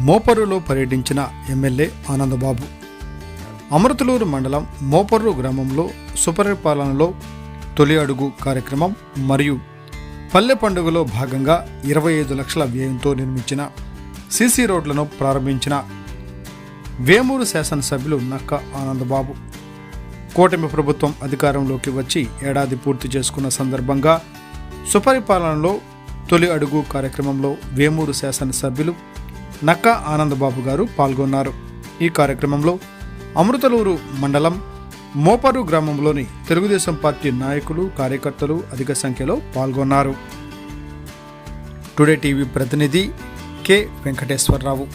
మోపర్రులో పర్యటించిన ఎమ్మెల్యే ఆనందబాబు. అమృతలూరు మండలం మోపర్రు గ్రామంలో సుపరిపాలనలో తొలి అడుగు కార్యక్రమం మరియు పల్లె పండుగలో భాగంగా ఇరవై ఐదు లక్షల వ్యయంతో నిర్మించిన సీసీ రోడ్లను ప్రారంభించిన వేమూరు శాసనసభ్యులు నక్క ఆనందబాబు. కూటమి ప్రభుత్వం అధికారంలోకి వచ్చి ఏడాది పూర్తి చేసుకున్న సందర్భంగా సుపరిపాలనలో తొలి అడుగు కార్యక్రమంలో వేమూరు శాసనసభ్యులు నక్కా ఆనందబాబు గారు పాల్గొన్నారు. ఈ కార్యక్రమంలో అమృతలూరు మండలం మోపరు గ్రామంలోని తెలుగుదేశం పార్టీ నాయకులు కార్యకర్తలు అధిక సంఖ్యలో పాల్గొన్నారు. టుడే టీవీ ప్రతినిధి కె. వెంకటేశ్వరరావు.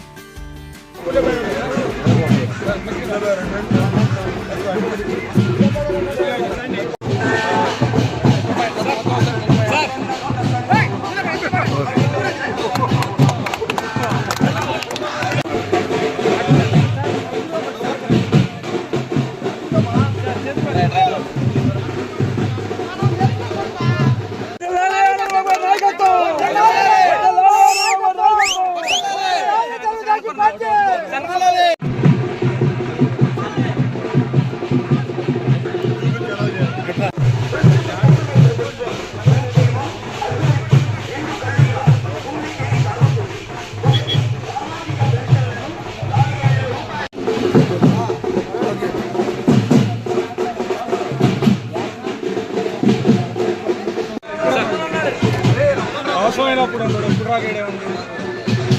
అవసరమైనప్పుడు అన్నాడు ఇప్పుడు ఉంది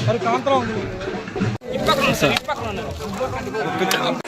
మరి కాంతరం ఉంది. もうピッタリ。